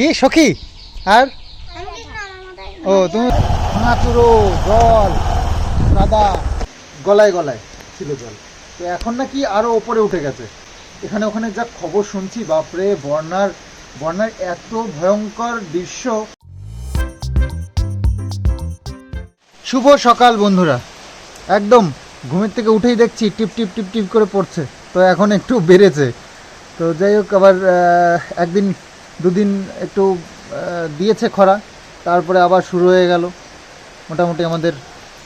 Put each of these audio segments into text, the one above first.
কি, সখী? আর? ও, তুমি ভাঙাচুরো জল কাদা গলায় গলায় ছিল জল। তো এখন নাকি আরও ওপরে উঠে গেছে। এখানে ওখানে যা খবর শুনছি, বাপরে বন্যার বন্যার এত ভয়ঙ্কর দৃশ্য। শুভ সকাল, বন্ধুরা। একদম ঘুমের থেকে উঠেই দেখছি, টিপ টিপ টিপ টিপ করে পড়ছে। তো এখন একটু বেড়েছে। তো যাই হোক, আবার একদিন দুদিন একটু দিয়েছে খরা, তারপরে আবার শুরু হয়ে গেল। মোটামুটি আমাদের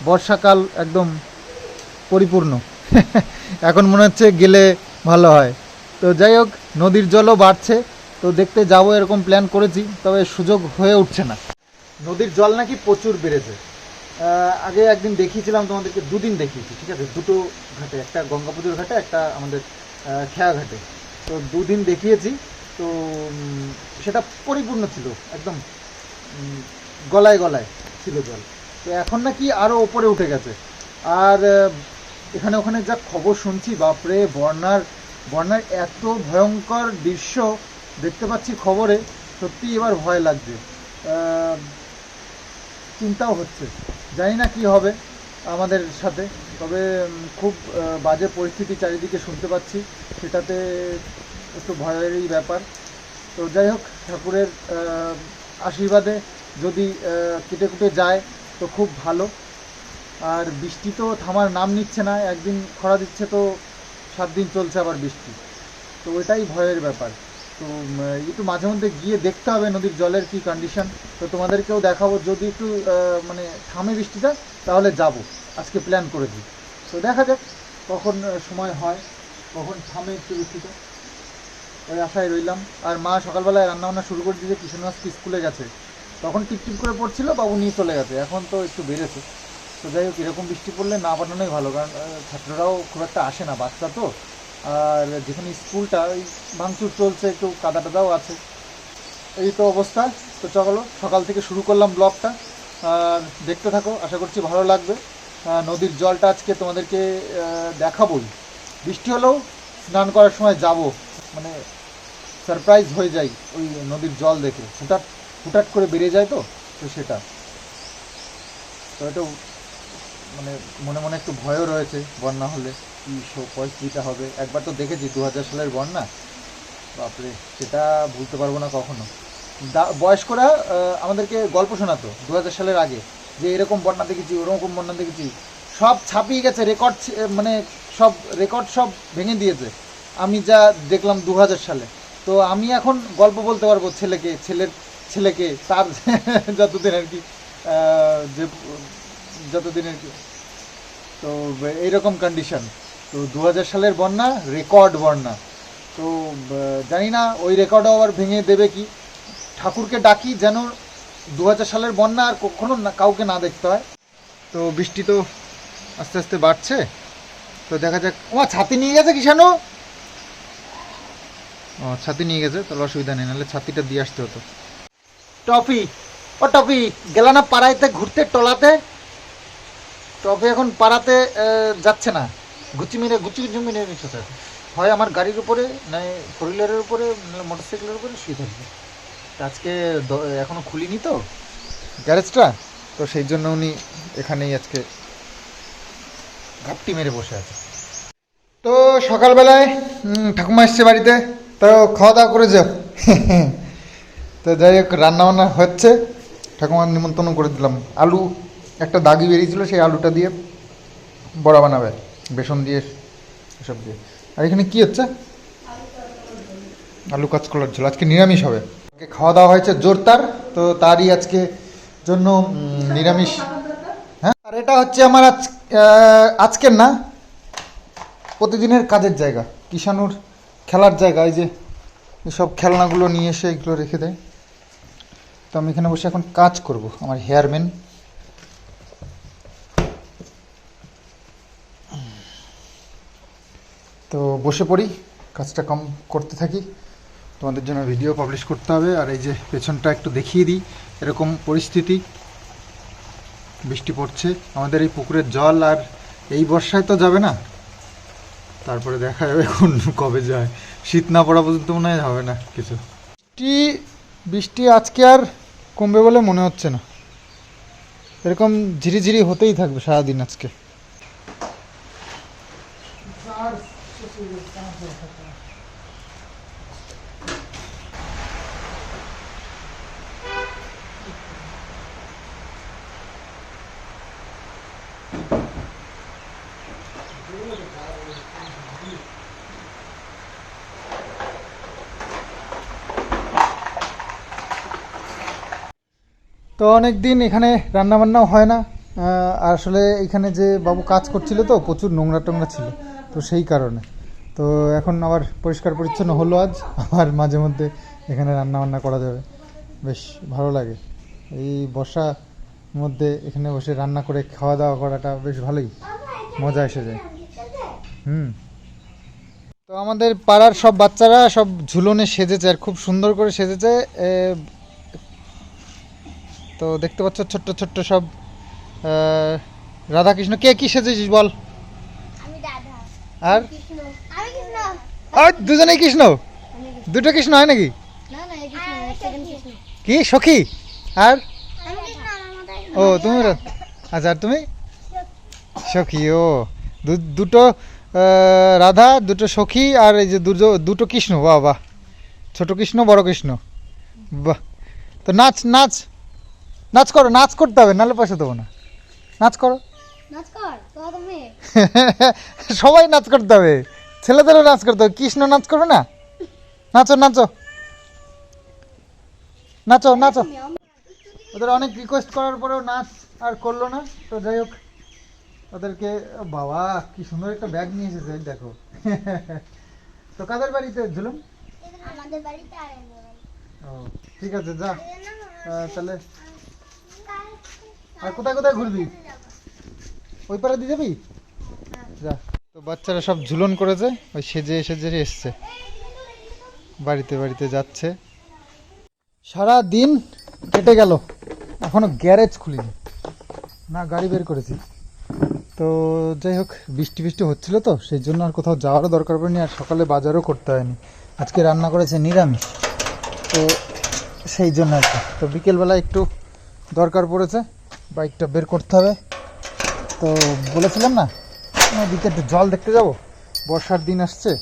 বর্ষাকাল একদম পরিপূর্ণ। এখন মনে হচ্ছে গেলে ভালো হয়। তো যাই হোক, নদীর জলও বাড়ছে, তো দেখতে যাব এরকম প্ল্যান করেছি, তবে সুযোগ হয়ে উঠছে না। নদীর জল নাকি প্রচুর বেড়েছে। আগে একদিন দেখিয়েছিলাম তোমাদেরকে, দুদিন দেখিয়েছি, ঠিক আছে? দুটো ঘাটে, একটা গঙ্গা পুজোর ঘাটে, একটা আমাদের খেয়া ঘাটে। তো দুদিন দেখিয়েছি তো সেটা পরিপূর্ণ ছিল, একদম গলায় গলায় ছিল জল। তো এখন নাকি আরও ওপরে উঠে গেছে। আর এখানে ওখানে যা খবর শুনছি, বাপরে বন্যার বন্যার এত ভয়ঙ্কর দৃশ্য দেখতে পাচ্ছি খবরে, সত্যি এবার ভয় লাগছে। চিন্তাও হচ্ছে। জানি না কি হবে আমাদের সাথে, তবে খুব বাজে পরিস্থিতি চারিদিকে শুনতে পাচ্ছি। সেটাতে একটু ভয়েরই ব্যাপার। তো যাই হোক, ঠাকুরের আশীর্বাদে যদি কেটে কুটে যায়, তো খুব ভালো। আর বৃষ্টি তো থামার নাম নিচ্ছে না, একদিন খরা দিচ্ছে তো সাত দিন চলছে আবার বৃষ্টি। তো ওইটাই ভয়ের ব্যাপার। তো একটু মাঝে মধ্যে গিয়ে দেখতে হবে নদীর জলের কি কন্ডিশন তো তোমাদেরকেও দেখাবো, যদি একটু মানে থামে বৃষ্টিটা, তাহলে যাব। আজকে প্ল্যান করেছি। তো দেখা যাক কখন সময় হয়, কখন থামে একটু বৃষ্টিটা। ওই আশায় রইলাম। আর মা সকালবেলায় রান্নাবান্না শুরু করে দিয়েছে কিশোর আজকে স্কুলে গেছে। তখন টিপটিপ করে পড়ছিল, বাবু নিয়ে চলে গেছে। এখন তো একটু বেড়েছে। তো যাই হোক, এরকম বৃষ্টি পড়লে না পাঠানোই ভালো, কারণ ছাত্ররাও খুব একটা আসে না, বাচ্চা তো। আর যেখানে স্কুলটা, ওই ভাঙচুর চলছে, একটু কাদা টাদাও আছে। এই তো অবস্থা। তো চলো, সকাল থেকে শুরু করলাম ব্লগটা। আর দেখতে থাকো, আশা করছি ভালো লাগবে। নদীর জলটা আজকে তোমাদেরকে দেখাবোই। বৃষ্টি হলেও স্নান করার সময় যাব। মানে সারপ্রাইজ হয়ে যাই ওই নদীর জল দেখে। হুটাট হুটাট করে বেরিয়ে যায় তো তো সেটা। তো একটু মানে মনে মনে একটু ভয়ও রয়েছে বন্যা হলে, কী পরিস্থিতিটা হবে। একবার তো দেখেছি দু হাজার সালের বন্যা। বাপরে, সেটা ভুলতে পারব না কখনো। বয়স্করা আমাদেরকে গল্প শোনাতো দু হাজার সালের আগে, যে এরকম বন্যা দেখেছি, ওরকম বন্যা দেখেছি। সব ছাপিয়ে গেছে রেকর্ড মানে সব রেকর্ড সব ভেঙে দিয়েছে। আমি যা দেখলাম দু হাজার সালে। তো আমি এখন গল্প বলতে পারব ছেলেকে, ছেলের, ছেলেকে, তার যতদিন আর কি যে, যতদিন আর কি। তো এইরকম কন্ডিশন তো দু হাজার সালের বন্যা রেকর্ড বন্যা। তো জানি না, ওই রেকর্ডও আবার ভেঙে দেবে কি? ঠাকুরকে ডাকি যেন দু হাজার সালের বন্যা আর কখনো না, কাউকে না দেখতে হয়। তো বৃষ্টি তো আস্তে আস্তে বাড়ছে। তো দেখা যাক। ও ছাতি নিয়ে গেছে কিষানো ও, ছাতি নিয়ে গেছে, তাহলে অসুবিধা নেই, নাহলে ছাতিটা দিয়ে আসতে হতো। টপি ও টপি গেল না পাড়াইতে, ঘুরতে, টলাতে? টপি এখন পাড়াতে যাচ্ছে না। গুচি মেরে, গুচি গুচি মেরে রেখেছে হয় আমার গাড়ির উপরে নয় ফোর হুইলারের উপরে মোটর সাইকেলের উপরে শুয়ে থাকবে। আজকে দ- এখনও খুলিনি তো। গ্যারেজটা? তো সেই জন্য উনি এখানেই আজকে ঘাপটি মেরে বসে আছে। তো সকালবেলায় ঠাকুমা এসছে বাড়িতে। তো খাওয়া দাওয়া করে যাও। তো যাই হোক, রান্নাবান্না হচ্ছে। ঠাকুমার নিমন্ত্রণ করে দিলাম। আলু, একটা দাগি বেরিয়েছিল, সেই আলুটা দিয়ে বড়া বানাবে। বেসন দিয়ে, এসব দিয়ে। আর এখানে কী হচ্ছে? আলু কাঁচকলার ঝোল। আজকে নিরামিষ হবে। আজকে খাওয়া দাওয়া হয়েছে জোরদার। তো তারই আজকে জন্য নিরামিষ। হ্যাঁ? আর এটা হচ্ছে আমার আজ আজকের না, প্রতিদিনের কাজের জায়গা। কিষানুর খেলার জায়গা, এই যে সব খেলনাগুলো নিয়ে এসে এগুলো রেখে দেয়। তো আমি এখানে বসে এখন কাজ করব, আমার হেয়ারম্যান। তো বসে পড়ি, কাজটা কম করতে থাকি। তোমাদের জন্য ভিডিও পাবলিশ করতে হবে, আর এই যে পেছনটা একটু দেখিয়ে দিই, এরকম পরিস্থিতি। বৃষ্টি পড়ছে, আমাদের এই পুকুরের জল আর এই বর্ষায় তো যাবে না। তারপরে দেখা যাবে এখন কবে যায়। শীত না পড়া পর্যন্ত মনে হয় হবে না কিছু। বৃষ্টি বৃষ্টি আজকে আর কমবে বলে মনে হচ্ছে না। এরকম ঝিরিঝিরি হতেই থাকবে সারাদিন আজকে। তো অনেক দিন এখানে রান্না বান্নাও হয় না আসলে এখানে যে বাবু কাজ করছিল তো, প্রচুর নোংরা টোংরা ছিল, তো সেই কারণে। তো এখন আবার পরিষ্কার পরিচ্ছন্ন হলো আজ, আবার মাঝে মধ্যে এখানে রান্না বান্না করা যাবে। বেশ ভালো লাগে। এই বর্ষা মধ্যে এখানে বসে রান্না করে খাওয়া দাওয়া করাটা বেশ ভালোই, মজা এসে যায়। হুম। তো আমাদের পাড়ার সব বাচ্চারা সব ঝুলনে সেজেছে, আর খুব সুন্দর করে সেজেছে তো দেখতে পাচ্ছ ছোট্ট ছোট্ট সব আহ, রাধাকৃষ্ণ। কে কি সেজেছিস বল? আর? কৃষ্ণ। আমি কৃষ্ণ। আর দুজনেই কৃষ্ণ? দুটো কৃষ্ণ হয় নাকি? না না এই কৃষ্ণ সেকেন্ড কৃষ্ণ। কি সখী? আর? আমি কৃষ্ণ আমার মাথায় ও তুমি আচ্ছা আর তুমি? সখী। ও। দুটো রাধা দুটো সখী আর এই যে দুটো দুটো কৃষ্ণ। বাহ বাহ। ছোট কৃষ্ণ বড় কৃষ্ণ। বাহ। তো নাচ নাচ। নাচ করো নাচ করতে হবে নাহলে পয়সা দেবো না। নাচ করো। নাচ কর সবাই নাচ করতে হবে। ছেলেদেরও নাচ করতে হবে। কৃষ্ণ নাচ করবে না? নাচো নাচো। নাচো নাচো। ওদের অনেক রিকোয়েস্ট করার পরেও নাচ আর করল না। তো যাই হোক ওদেরকে বাবা কি সুন্দর একটা ব্যাগ নিয়ে এসেছে দেখো। তো কাদের বাড়িতে ঝুলুম? আমাদের বাড়িতে। ও ঠিক আছে যা। তাহলে আর কোথায় কোথায় ঘুরবি? ওই পাড়া দিয়ে যাবি? যা। তো বাচ্চারা সব ঝুলন করেছে, ওই সেজে সেজে এসছে। বাড়িতে বাড়িতে যাচ্ছে। সারা দিন কেটে গেল। এখনও গ্যারেজ খুলিনি। না, গাড়ি বের করেছি। তো যাই হোক, বৃষ্টি বৃষ্টি হচ্ছিল তো, সেই জন্য আর কোথাও যাওয়ারও দরকার পড়েনি আর সকালে বাজারও করতে হয়নি। আজকে রান্না করেছে নিরামিষ। তো সেই জন্য আর কি। তো বিকেলবেলা একটু দরকার পড়েছে। বাইকটা বের করতে হবে। তো বলেছিলাম না, নদীতে একটু জল দেখতে যাব। বর্ষার দিন আসছে।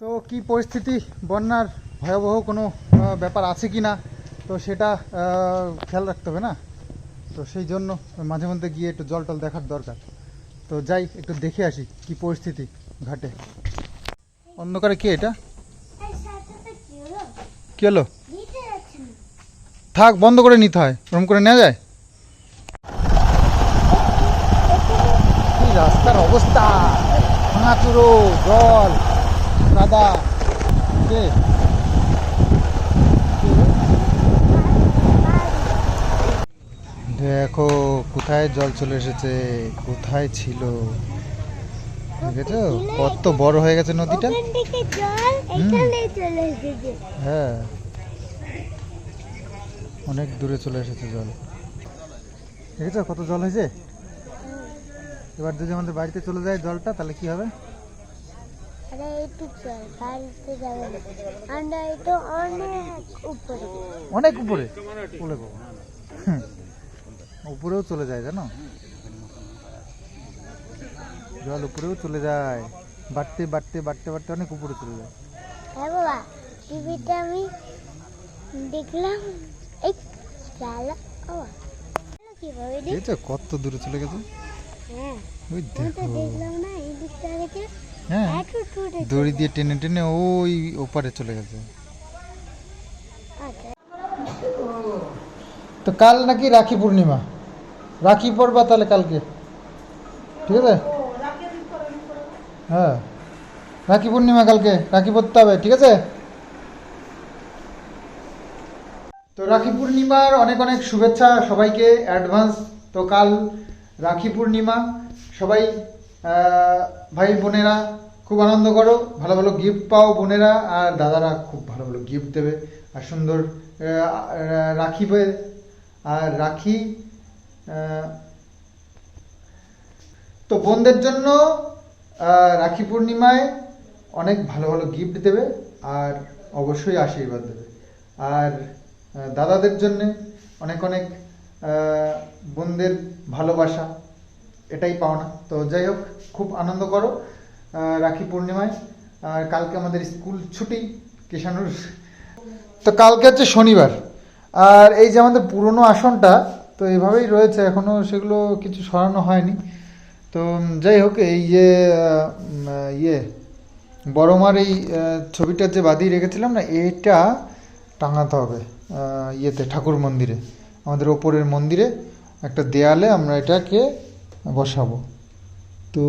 তো কি পরিস্থিতি? বন্যার ভয়াবহ কোনো ব্যাপার আছে কি না তো সেটা খেয়াল রাখতে হবে না। তো সেই জন্য মাঝে মধ্যে গিয়ে একটু জল টল দেখার দরকার। তো যাই, একটু দেখে আসি কি পরিস্থিতি ঘাটে। অন্ধকারে কি এটা? কি হলো? থাক, বন্ধ করে নিতে হয়। ওরম করে নেওয়া যায়? রাস্তার অবস্থা? ভাঙাচুরো জল কাদা কে দেখো কোথায় জল চলে এসেছে? কোথায় ছিল? দেখেছ? কত বড় হয়ে গেছে নদীটা। হ্যাঁ। অনেক দূরে চলে এসেছে জল। দেখেছ কত জল হয়েছে? এবার যদি আমাদের বাড়িতে চলে যায় জলটা তাহলে কি হবে? অনেক উপরে। বলে উপরেও চলে যায় জানো? জল উপরেও চলে যায়। বাড়তে বাড়তে বাড়তে বাড়তে অনেক উপরে চলে যায়। হ্যাঁ বাবা টিভিতে আমি দেখলাম এই দেখেছ কত দূরে চলে গেছে? হ্যাঁ হ্যাঁ দড়ি দিয়ে টেনে টেনে ওই ওপারে চলে গেছে। আচ্ছা। তো কাল নাকি রাখি পূর্ণিমা? রাখি পড়বা তাহলে কালকে। ঠিক আছে? হ্যাঁ। রাখি পূর্ণিমা কালকে রাখি পড়তে হবে ঠিক আছে? তো রাখি পূর্ণিমার অনেক অনেক শুভেচ্ছা সবাইকে অ্যাডভান্স তো কাল রাখি পূর্ণিমা। সবাই ভাই বোনেরা খুব আনন্দ করো। ভালো ভালো গিফট পাও বোনেরা আর দাদারা খুব ভালো ভালো গিফট দেবে। আর সুন্দর রাখি আর রাখি তো বোনদের জন্য রাখি পূর্ণিমায় অনেক ভালো ভালো গিফট দেবে আর অবশ্যই আশীর্বাদ দেবে। আর দাদাদের জন্য অনেক অনেক বোনদের ভালোবাসা, এটাই পাওনা। তো যাই হোক, খুব আনন্দ করো রাখি পূর্ণিমায়। আর কালকে আমাদের স্কুল ছুটি কিষানুর তো কালকে হচ্ছে শনিবার। আর এই যে আমাদের পুরনো আসনটা তো এভাবেই রয়েছে এখনও সেগুলো কিছু সরানো হয়নি। তো যাই হোক, এই যে ইয়ে বড়মার এই ছবিটা যে বাঁধিয়ে রেখেছিলাম না, এটা টাঙাতে হবে ইয়েতে, ঠাকুর মন্দিরে, আমাদের ওপরের মন্দিরে, একটা দেয়ালে আমরা এটাকে বসাবো। তো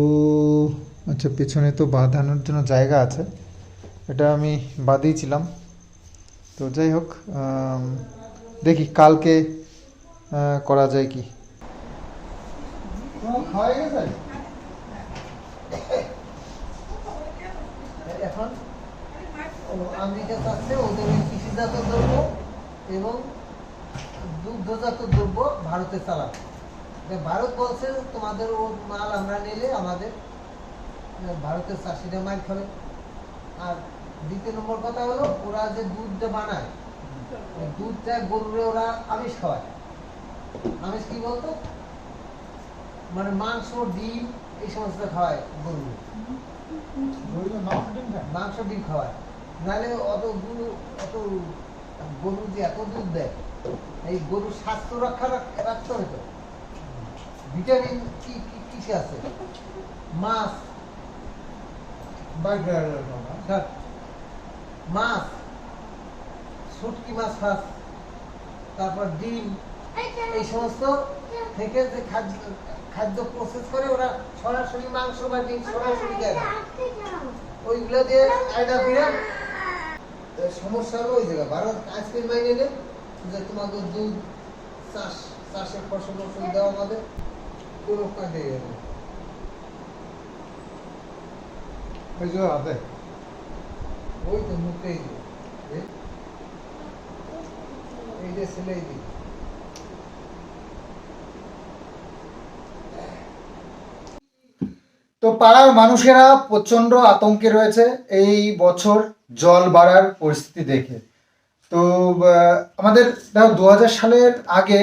আচ্ছা পেছনে তো বাঁধানোর জন্য জায়গা আছে, এটা আমি বাঁধিয়েছিলাম। তো যাই হোক দেখি, কালকে করা যায় কি? এখন আমেরিকা চাচ্ছে ওদের কৃষিজাত দ্রব্য এবং দুগ্ধজাত দ্রব্য ভারতে চালাবে ভারত বলছে, তোমাদের ও মাল আমরা নিলে আমাদের ভারতের চাষিরা মাল খাবে আর দ্বিতীয় নম্বর কথা হলো, ওরা যে দুধটা বানায়, দুধটা গরুরে ওরা আমিষ খাওয়ায় আমিষ কি বলতো? মানে মাংস ডিম এই সমস্ত খাওয়ায় গরুরে মাংস ডিম খাওয়ায়। নাহলে অত গরু অত গরু যে এত দুধ দেয় এই গরুর স্বাস্থ্য রক্ষা রাখতে হবে তো। ভিটামিন কি কি কিসে আছে? মাছ। মাছ। শুটকি মাছ ফাস তারপর ডিম। এই সমস্ত থেকে যে খাদ্য খাদ্য প্রসেস করে ওরা সরাসরি মাংস বা ডিম সরাসরি দেয় ওইগুলো দিয়ে আয়ডা দিয়ে সমস্যা হলো ওই জায়গা ভারত আইসক্রিম মাইনে নেই যে তোমাদের দুধ চাষ চাষের ফসল ফসল দেওয়া আমাদের কোনো কাজে যাবে ওই যে হাতে। ওই তো মুখেই এই যে ছেলেই দিই তো পাড়ার মানুষেরা প্রচণ্ড আতঙ্কে রয়েছে এই বছর জল বাড়ার পরিস্থিতি দেখে। তো আমাদের দেখো দু হাজার সালের আগে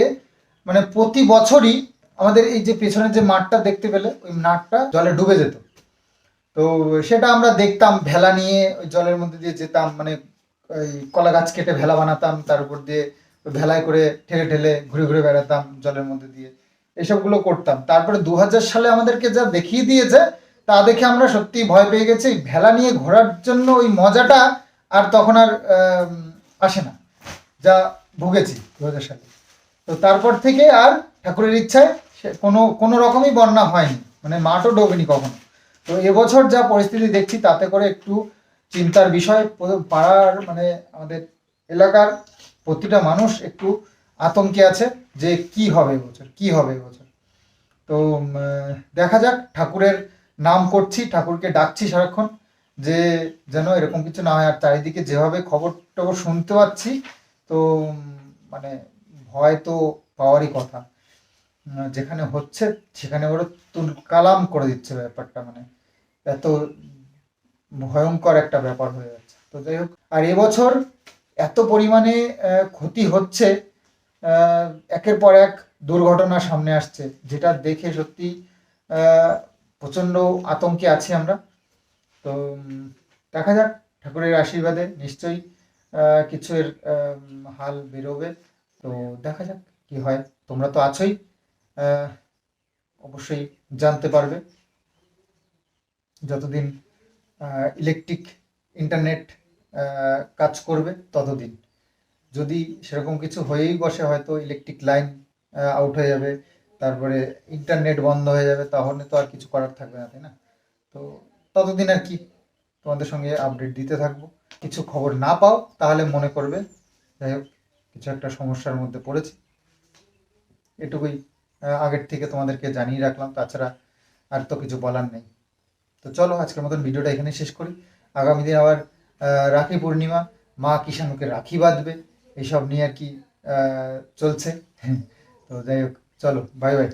মানে প্রতি বছরই আমাদের এই যে পেছনে যে মাঠটা দেখতে পেলে, ওই মাঠটা জলে ডুবে যেত। তো, সেটা আমরা দেখতাম, ভেলা নিয়ে ওই জলের মধ্যে দিয়ে যেতাম মানে ওই কলা গাছ কেটে ভেলা বানাতাম, তার উপর দিয়ে ভেলায় করে ঠেলে ঠেলে ঘুরে ঘুরে বেড়াতাম জলের মধ্যে দিয়ে। এসবগুলো করতাম। তারপরে দু হাজার সালে আমাদেরকে যা দেখিয়ে দিয়েছে তা দেখে আমরা সত্যি ভয় পেয়ে গেছি। ভেলা নিয়ে ঘোরার জন্য ওই মজাটা আর তখন আর আসে না, যা ভুগেছি দু সালে। তো তারপর থেকে আর ঠাকুরের ইচ্ছায় কোনো কোনো রকমই বন্যা হয়নি মানে মাঠও ডোবেনি কখনো। তো এবছর যা পরিস্থিতি দেখছি তাতে করে একটু চিন্তার বিষয় পাড়ার মানে আমাদের এলাকার প্রতিটা মানুষ একটু আতঙ্কে আছে যে কি হবে এবছর, কি হবে এবছর। তো দেখা যাক ঠাকুরের নাম করছি, ঠাকুরকে ডাকছি সারাক্ষণ, যে যেন এরকম কিছু না হয়। আর চারিদিকে যেভাবে খবর টবর শুনতে পাচ্ছি, তো মানে ভয় তো পাওয়ারই কথা। যেখানে হচ্ছে সেখানে ওরা তুল কালাম করে দিচ্ছে ব্যাপারটা মানে এত ভয়ঙ্কর একটা ব্যাপার হয়ে যাচ্ছে। তো যাই হোক, আর এবছর এত পরিমাণে ক্ষতি হচ্ছে একের পর এক দুর্ঘটনা সামনে আসছে, যেটা দেখে সত্যি প্রচণ্ড আতঙ্কে আছি আমরা। তো দেখা যাক, ঠাকুরের আশীর্বাদে নিশ্চয়ই কিছু এর হাল বেরোবে। তো দেখা যাক কি হয়। তোমরা তো আছোই অবশ্যই জানতে পারবে। যতদিন ইলেকট্রিক ইন্টারনেট কাজ করবে, ততদিন। যদি সেরকম কিছু হয়েই বসে, হয়তো ইলেকট্রিক লাইন আউট হয়ে যাবে। তারপরে ইন্টারনেট বন্ধ হয়ে যাবে তাহলে তো আর কিছু করার থাকবে না, তাই না? তো ততদিন আর কি তোমাদের সঙ্গে আপডেট দিতে থাকব। কিছু খবর না পাও, তাহলে মনে করবে, যাই হোক, কিছু একটা সমস্যার মধ্যে পড়েছি। এটুকুই আগের থেকে তোমাদেরকে জানিয়ে রাখলাম, তাছাড়া আর তো কিছু বলার নেই। তো চলো, আজকের মতন ভিডিওটা এখানে শেষ করি। আগামী দিন আবার রাখি পূর্ণিমা, মা কিষাণুকে রাখি বাঁধবে এইসব নিয়ে আর কি চলছে। তো যাই হোক चलो बाय बाय